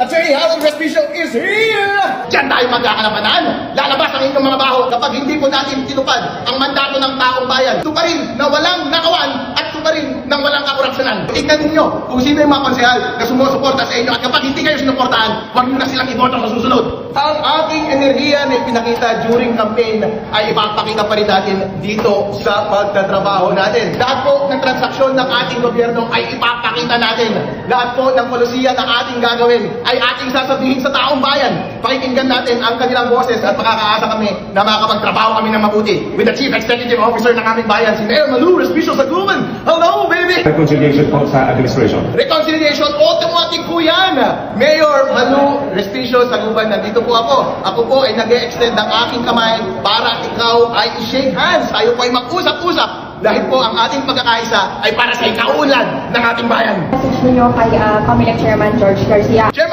Attorney Harold Respicio is here! Diyan tayo magkakalabanan. Lalabas ang inyong mga baho kapag hindi po natin tinupad ang mandato ng taong bayan. Ito pa rin na walang nakawan at ito pa rin ng walang kakorupsyonan. Tignan ninyo kung sino yung mga konsehal na sumusuporta sa inyo at kapag hindi kayo sinuportahan, huwag nyo na silang iboto sa susunod. Ang ating enerhiya na ipinakita during campaign ay ipapakita pa rin natin dito sa pagtatrabaho natin. Lahat po ng transaksyon ng ating gobyerno ay ipapakita natin. Lahat po ng polisiya na ating gagawin ay ating sasabihin sa taong bayan. Pakikinggan natin ang kanilang boses at makakaasa kami na makakapagtrabaho kami ng mabuti with the Chief Executive Officer ng aming bayan, si Mayor Malu Respicio Saguman. Hello, baby! reconciliation po sa administration. Reconciliation, automatic po yan! Mayor Malu Respicio Saguban, nandito po ako. Ako po ay nag extend ng aking kamay para ikaw ay i-shake hands. Tayo po ay mag-usap-usap dahil po ang ating pagkakaisa ay para sa ikaulan ng ating bayan. message ninyo kay uh, Comelec Chairman George Garcia. Chairman